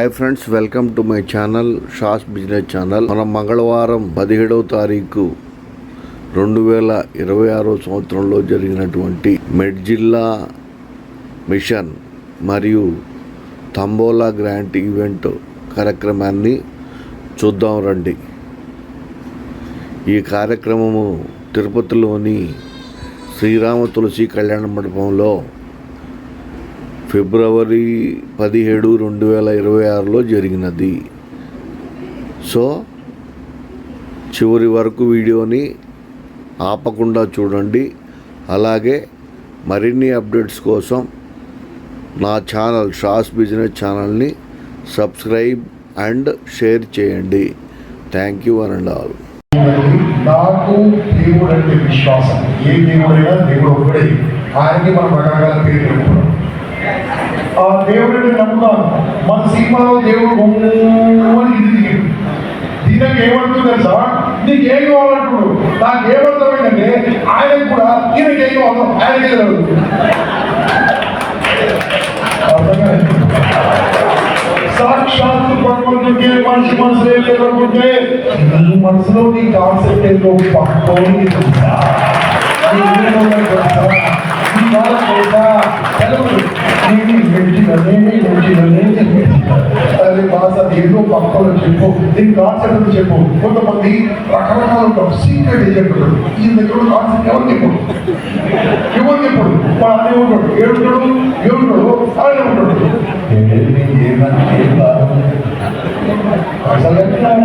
Hi friends welcome to my channel షాస్ business channel మనం మంగళవారం పదిహేడవ తారీఖు రెండు వేల ఇరవై ఆరో సంవత్సరంలో జరిగినటువంటి మెడ్ జిల్లా మిషన్ మరియు తంబోలా గ్రాంట్ ఈవెంట్ కార్యక్రమాన్ని చూద్దాం రండి. ఈ కార్యక్రమము తిరుపతిలోని శ్రీరామ తులసి కళ్యాణ మండపంలో ఫిబ్రవరి పదిహేడు రెండు వేల ఇరవై ఆరులో జరిగినది. సో చివరి వరకు వీడియోని ఆపకుండా చూడండి. అలాగే మరిన్ని అప్డేట్స్ కోసం నా ఛానల్ షాస్ బిజినెస్ ఛానల్ని సబ్స్క్రైబ్ అండ్ షేర్ చేయండి. Thank you one and all. నాకు దేవుడు అంటే విశ్వాసం. ఏ దేవుడైనా దేవుడు ఒక్కడే. ఆయనకి మనం రకరకాల పేరు పెట్టుకున్నాం ఆ దేవుడిని నమ్ముతాను మన సినిమాలో దేవుడు బొమ్మని ఇది దిగాడు దీనికి ఏమంటుంది తెలుసా నీకు ఏం కావాలంటుడు నాకు ఏమర్థమైందంటే ఆయనకు కూడా ఈయనకి ఏం కావాలో ఆయనకే తెలియదు అర్థమైందా? సాక్షాత్తు ప్రపంచంకే మనిషి మనసులో లేకుంటే నీ మనసులో నీ కాన్సెప్ట్ ఏంటో పక్కోని తెలుసా నీ ఊరిలో తెలుసా? నీ వాళ్ళకి తెలుసా? తెలవదు. నేను మెచ్చిననే, మెచ్చిననే, అరే బాస ఏదో పక్కలో చెప్పు. దీని కాన్సెప్ట్ చెప్పు. కొంతమంది రకరకాల సీక్రెట్ ఏజెంట్లు ఈ దగ్గర కాన్సెప్ట్ ఎవరు చెప్పు? ఎవరు చెప్పడు వాడు అదే ఉంటాడు. ఏడుతాడు ఏడుతాడు అలానే ఉంటాడు. ఏమి అసలు ఎట్లా?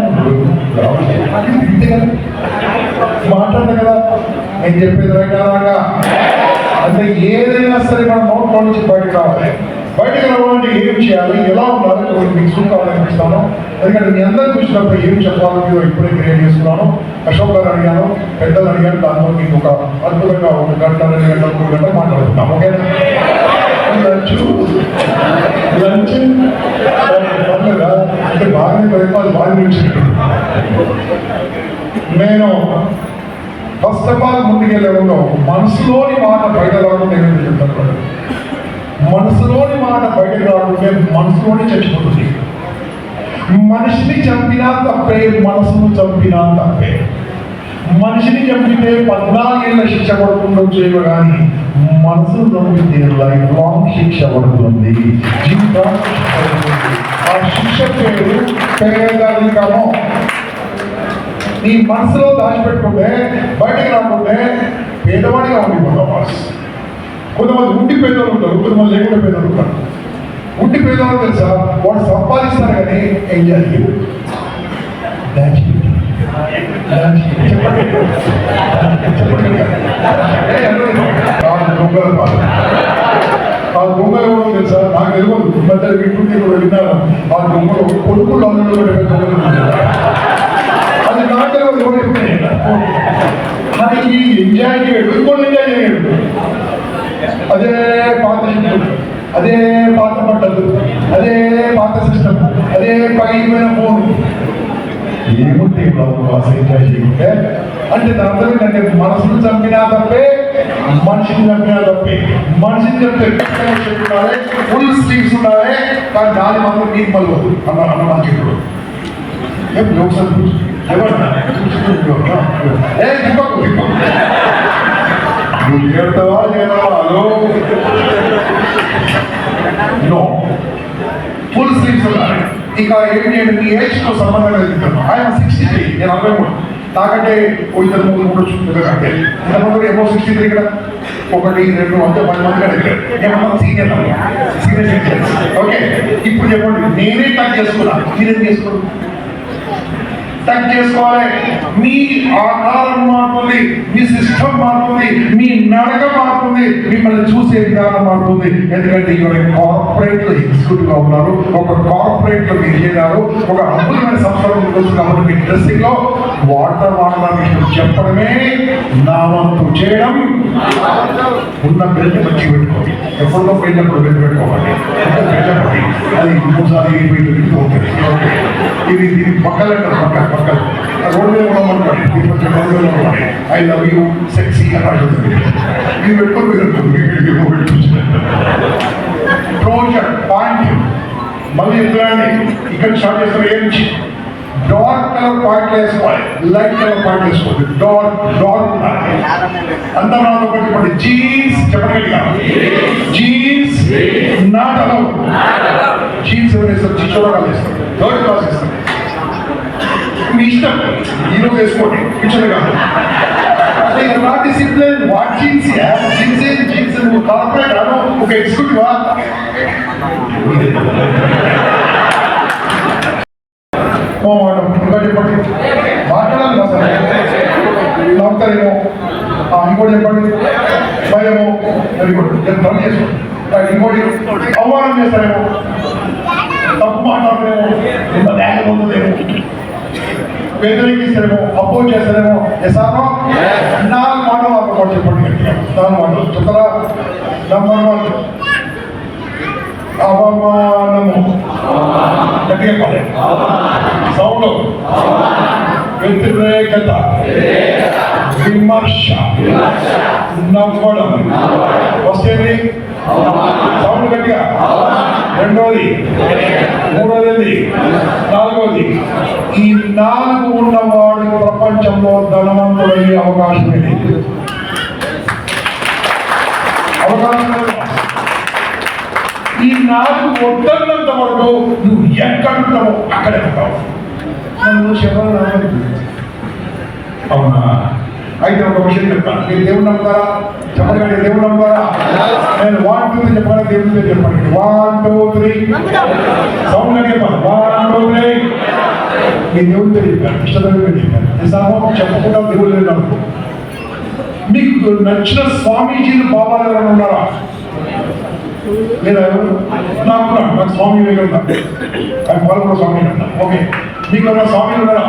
కదా. మాట్లాడదు కదా నేను చెప్పేది రకరకాలుగా. అంటే ఏదైనా సరే మనం నోట్లో నుంచి బయట రావాలి. బయటకు రావాలంటే ఏం చేయాలి? ఎలా ఉండాలి? కొన్ని మీకు సూత్రాలు అనిపిస్తాను. ఎందుకంటే మీ అందరూ చూసినప్పుడు ఏం చెప్పాలో ఇప్పుడే క్రియేట్ చేస్తున్నాను అశోక్ గారు అడిగాను పెద్దలు అడిగాను దాంతో మీకు ఒక అద్భుతంగా ఒక గంట రెండు గంటల మూడు గంటలు మాట్లాడుతున్నాం ఓకేనా లంచ్? లంచ్? పర్లేదా? అంటే బాగానే ప్రయత్నాలు బాగా నేను ఫస్ట్ ఆఫ్ ఆల్ ముందుకెళ్ళే ముందు మనసులోని మాట బయట రాకుండా నేను చెప్తాను? మనసులోని మాట బయటకు రాకుంటే మనసులోనే చచ్చిపోతుంది. మనిషిని చంపినా తప్పే మనసును చంపినా తప్పే. మనిషిని చంపితే పద్నాలుగేళ్ళ శిక్ష పడుతుండొచ్చేమో కానీ మనసును చంపితే లైఫ్ లాంగ్ శిక్ష పడుతుంది. జీవితం ఆ శిక్ష పేరు పేదరికము. నీ మనసులో దాచిపెట్టుకుంటే బయటకు రాకుంటే పేదవాడిగా ఉండిపోతాం మనసు. కొంతమంది ఉండి పేదలు ఉంటారు కొంతమంది లేకుండా పేదలు ఉంటారు. ఉండి పేదవాళ్ళు తెలుసా? వాడు సంపాదిస్తారు కానీ ఎంజాయ్ చెప్పండి. ఆ దొంగలు దొంగలు ఎవరో తెలుసా? నాకు తెలియదు. మధ్య వింటుంటే కూడా విన్నాను ఆ దొంగలు దొంగలు అది నాకు ఈ ఎంజాయ్ చేయడు ఇంకోటి ఎంజాయ్ చేయడు. అదే పాత అదే పాత బట్టలు అదే పాత సిస్టమ్ అదే పైన ఫోన్ చేయకుంటే అంటే అర్థం ఏంటంటే మనసును చంపినా తప్పే మనిషిని చంపినా తప్పే. మనిషిని చంపే ఉండాలి ఫుల్ స్లీవ్స్ ఉండాలి కానీ దాని మాత్రం నీకు పలవదు అన్న అన్న నాకు ఇప్పుడు ఏం లోక్సభ ఎవరన్నా ఏ నువ్వు చేరుతావా చేరావా హలో నో. ఫుల్ స్లీవ్స్ ఉన్నాయి ఇక ఏంటి నేను మీ ఏజ్తో సంబంధం లేదు ఆయన సిక్స్టీ త్రీ నేను అరవై మూడు. నాకంటే ఓ ఇద్దరు మూడు మూడు వచ్చింది అంటే. ఇద్దరు ముగ్గురు ఏమో సిక్స్టీ త్రీ ఇక్కడ ఒకటి రెండు అంటే పది మంది కంటే ఏమన్నా సీనియర్ సీనియర్ సిటిజన్స్ ఓకే ఇప్పుడు చెప్పండి. నేనే టచ్ చేసుకున్నాను మీరేం చేసుకోండి టచ్ చేసుకోవాలి మీ ఆకారం మారుతుంది మీ సిస్టమ్ మారుతుంది మీ నడక మారుతుంది మిమ్మల్ని చూసే విధానం మారుతుంది. ఎందుకంటే ఇవాళ కార్పొరేట్లో ఎగ్జిక్యూటివ్గా ఉన్నారు. ఒక కార్పొరేట్లో మీరు చేరారు. ఒక అద్భుతమైన సంస్థలో మీరు కాబట్టి మీ డ్రెస్సింగ్లో వాటర్ వాడడానికి ఇప్పుడు చెప్పడమే నా వంతు చేయడం. ఉన్న బిల్లు మంచిగా పెట్టుకోండి. ఎప్పుడో పోయినప్పుడు బెల్ట్ పెట్టుకోవాలి. పెట్టకండి అది ఇంకోసారి ఇది ఇది పక్కన పక్క పక్కన రోడ్డు మీద ఉండమంటాడు ఇది కొంచెం రోడ్డు మీద ఉండమంటాడు ఐ లవ్ యూ సెక్సీ అని అడుగుతుంది ఇది పెట్టుకొని మీరు ట్రోజర్ పాయింట్ మళ్ళీ ఎదురండి ఇక్కడ స్టార్ట్ చేస్తారు ఏ నుంచి డార్క్ కలర్ పాయింట్ వేసుకోవాలి లైట్ కలర్ పాయింట్ వేసుకోవాలి డార్క్ డార్క్ ఉండాలి అందరూ నాతో ఒకటి చెప్పండి జీన్స్ చెప్పండి గట్టిగా. జీన్స్ నాట్ అలౌ జీన్స్ ఎవరు వేస్తారు చిచ్చోరాలు వేస్తారు థర్డ్ క్లాస్ వేస్తారు మీ ఇష్టం. హీరో వేసుకోండి. పిచ్చర్ కాదు. Not discipline what jeans jeans jeans నువ్వు కార్పొరేట్ అను ఒక ఎగ్జిక్యూటివా ఇంకా చెప్పండి. మాట్లాడాలి అసలు నవ్వుతారేమో? ఆ, ఇంకోటి చెప్పండి. భయము? వెరీ గుడ్ నేను చేసుకోండి ఇంకోటి. అవమానం చేస్తారేమో? తప్పు మాట్లాడలేమో ఇంత న్యాయం ఉంటుందేమో వ్యతిరేకిస్తారేమో అపోజ్ చేస్తారేమో ఎసారో నాలుగు మాటలు మాట చెప్పండి. నాలుగు మాటలు. చెప్తారా నంబర్ వన్ అవమానము. గట్టిగా సౌండ్. వ్యతిరేకత. విమర్శ. నవ్వడం. వస్తేది? సౌండ్ గట్టిగా. రెండోది. మూడోది నాలుగోది. ఈ నాలుగు ఉన్నవాడు ప్రపంచంలో ధనవంతుడయ్యే అవకాశమే లేదు అవకాశం లేదు. ఈ నాలుగు వద్దన్నంత వరకు నువ్వు ఎక్కడుంటావు అక్కడే ఉంటావు. నన్ను శివరావు అవునా? అయితే ఒక విషయం చెప్తాను. మీరు దేవుడు నమ్ముతారా? చెప్పండి దేవుడు నమ్ముతారా? నేను వన్ టూ త్రీ చెప్పాలి దేవుడి పేరు చెప్పండి. వన్ టూ త్రీ సౌండ్ అని చెప్పాలి వన్ టూ త్రీ మీ దేవుడి పేరు చెప్పాను ఇష్టమైన పేరు చెప్పాను నిజామో చెప్పకుండా దేవుడు లేదు అనుకో మీకు నచ్చిన స్వామీజీలు బాబాలు ఎవరైనా ఉన్నారా? లేదా ఎవరు? నాకు నాకు స్వామి వివేకానంద ఆయన వాళ్ళు కూడా స్వామి ఓకే. మీకు ఎవరైనా స్వామి ఉన్నారా?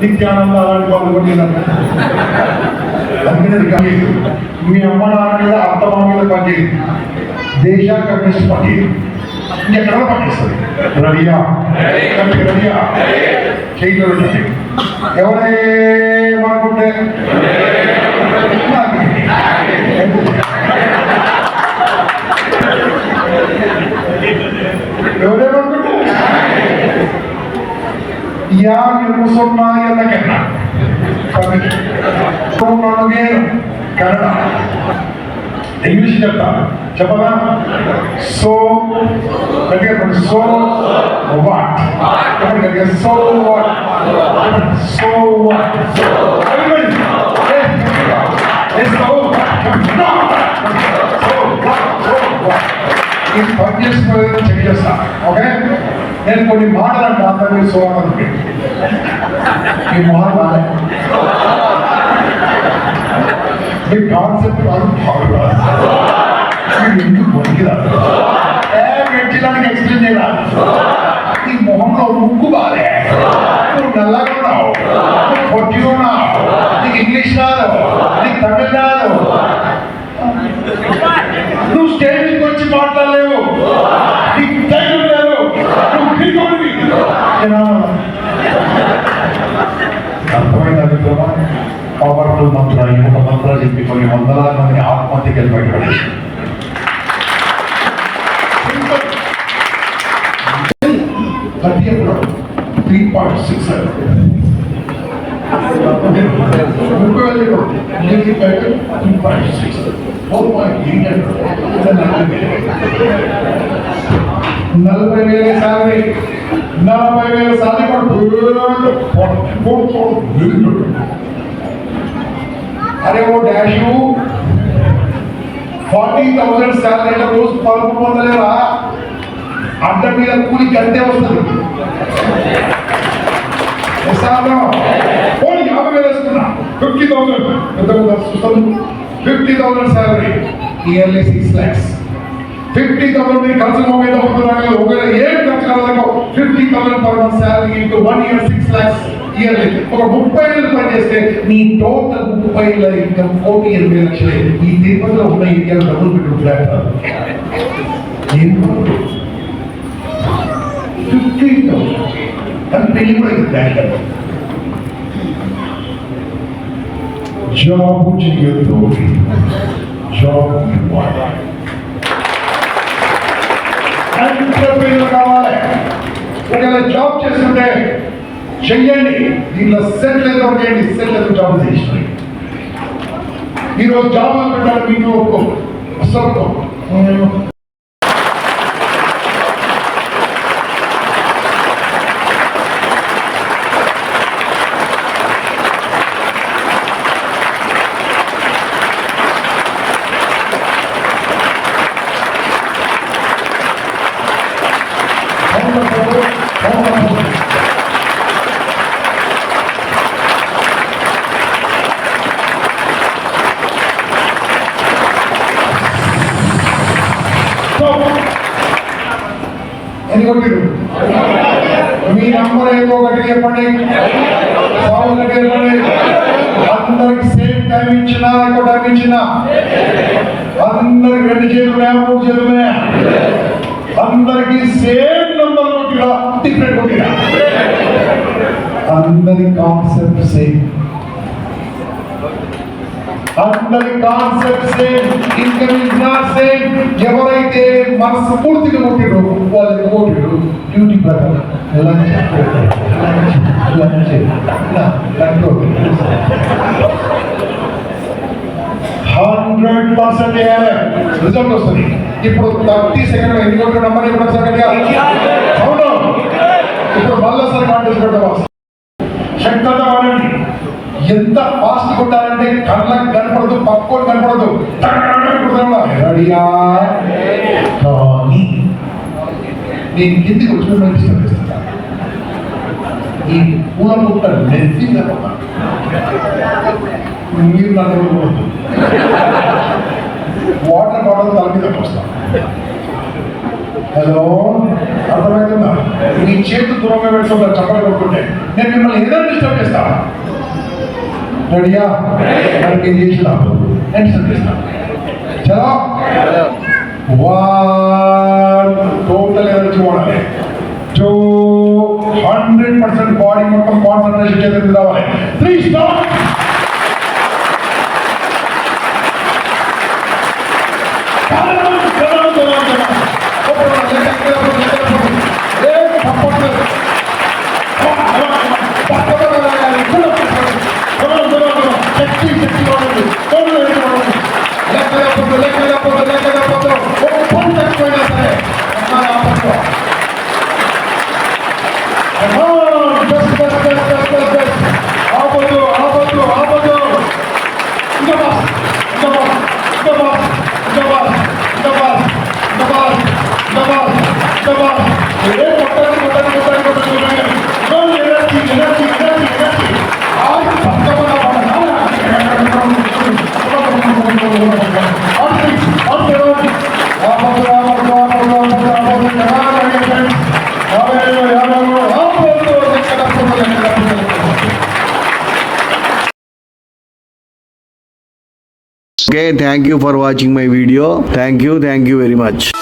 నిత్యానంద అలాంటి వాళ్ళు కొట్టినారు లేదంట అందుకనే మీ అమ్మ నాన్న మీద అత్త మామ మీద పనిచేయదు దేశ కమ్యూనిస్ట్ పార్టీ ఎక్కడ పనిచేస్తుంది రవియా రడియా ఎవరేమనుకుంటే ఎవరేమో చేయలో పెట్టండి ఎవరేమనుకుంటే ఎవరేమనుకుంటే యా నిర్మసున్నా ఎన్నకెన్న నేను కన్నడ ఇంగ్లీష్ చెప్తా చెప్పదా సో గట్టిగా చెప్పండి సో వాట్ చెప్పండి గట్టిగా సో వాట్ సో వాట్ ఇది పని చేసుకోలేదు చెక్ చేస్తా ఓకే నేను కొన్ని మాటలు అంటే అందరినీ సో అని ఈ మాట బాగాలే మీ కాన్సెప్ట్ కాదు మీరు ఎందుకు పనికిరాదు ఏ వెంటిలానికి ఎక్స్ప్లెయిన్ చేయరాదు నీ మొహంలో ముక్కు బాలే నువ్వు నల్లగా ఉన్నావు నువ్వు పొట్టి ఉన్నావు నీకు ఇంగ్లీష్ రాదు నీకు తమిళ రాదు నువ్వు స్టేజ్ మీదకి వచ్చి మాట్లాడలేవు. నీకు ధైర్యం లేదు. నువ్వు ఢీకొనివి. ఏనా? అర్థమైందా మిత్రమా పవర్ఫుల్ మంత్ర. ఈ ఒక మంత్ర చెప్పి కొన్ని వందలాది మందిని ఆత్మహత్యకి వెళ్ళి బయటపడేసి thirty three point six ముప్పై వేలు Indian packet three point six four point eight నలభై వేల శాలరీ నలభై వేల శాలరీ కూడా అరే ఓ డాష్ ఫార్టీ థౌసండ్ శాలరీ అంటే రోజు పదకొండు వందలేరా అడ్డ మీద కూలి గంటే వస్తుంది fifty thousand fifty thousand salary yearly six lakhs fifty thousand మీరు ఖర్చు మొబైల్ అవుతున్నాను ఒకవేళ ఏం ఖర్చు కావాలనుకో fifty thousand per month salary into one year six lakhs yearly ఒక ముప్పై ఏళ్ళు పని చేస్తే నీ టోటల్ ముప్పై ఏళ్ళ ఇన్కమ్ కోటి ఎనభై లక్షలే ఈ తిరుపతిలో ఉన్న ఇండియాలో double bedroom flat fifty thousand కానీ పెళ్లి కూడా ఇది బ్యాంక్ జాబ్ చేయొద్దు జాబ్ ఇవ్వాలి ఎంటర్ప్రీనర్ కావాలి ఒకవేళ జాబ్ చేస్తుంటే చెయ్యండి దీనిలో సెటిల్ ఏదో చేయండి సెటిల్ ఏదో జాబ్ చేసి ఈరోజు జాబ్ అనుకుంటారు మీకు ఒప్పుకో అసలు ఒప్పుకో. అవునా బాబు? అవునా బాబు? Stop. ఎన్ని కొట్టిరు మీ నంబర్ ఏదో ఒకటి చెప్పండి. ఒకటి చెప్పండి. అందరికి సేమ్ టైం ఇచ్చినా ఎక్కువ టైం ఇచ్చినా. అందరికి రెండు చేతులు ఉన్నాయా? మూడు చేతులు ఉన్నాయా? అందరికి సేమ్ నంబర్ కొట్టిరా డిఫరెంట్ కొట్టిరా. అందరి కాన్సెప్ట్ సేమ్ అందరి concept same income is not same ఎవరైతే మనసు పూర్తిగా కొట్టిరు వాళ్ళకి కొట్టిరు డ్యూటీ ప్రకారం లంచ్. లంచ్. హండ్రెడ్ పర్సెంట్ చేయాలి రిజల్ట్ వస్తుంది. ఇప్పుడు థర్టీ సెకండ్ ఎన్ని కొట్టిన నెంబర్ ఇప్పుడు సెకండ్ అవును. ఇప్పుడు మళ్ళీ సార్ కాంటెస్ట్ పెట్టవా శక్తంగా వాడండి ఎంత ఫాస్ట్ కొట్టాలంటే కళ్ళకు కనపడదు పక్కోడు కనపడదు. రెడీయా? నేను కిందికి వచ్చిన డిస్టర్బ్ ఈ పూల ముక్క నెత్తి మీరు నన్ను వాటర్ బాటిల్ తల మీద వస్తాను హలో? అర్థమైందా? మీ చేతి దూరంగా పెట్టుకుంటారు చప్పలు కొట్టుకుంటే. నేను మిమ్మల్ని ఏదైనా డిస్టర్బ్ చేస్తాను రెడీయా మరి నేను చేసిన నేను డిస్టర్బ్ చేస్తాను చలో వన్ టోటల్ ఎనర్జీ వాడాలి టూ హండ్రెడ్ పర్సెంట్ బాడీ మొత్తం కాన్సన్ట్రేషన్ చేసి రావాలి త్రీ స్టాప్ ఆపదు Okay, thank you for watching my video. Thank you, thank you very much.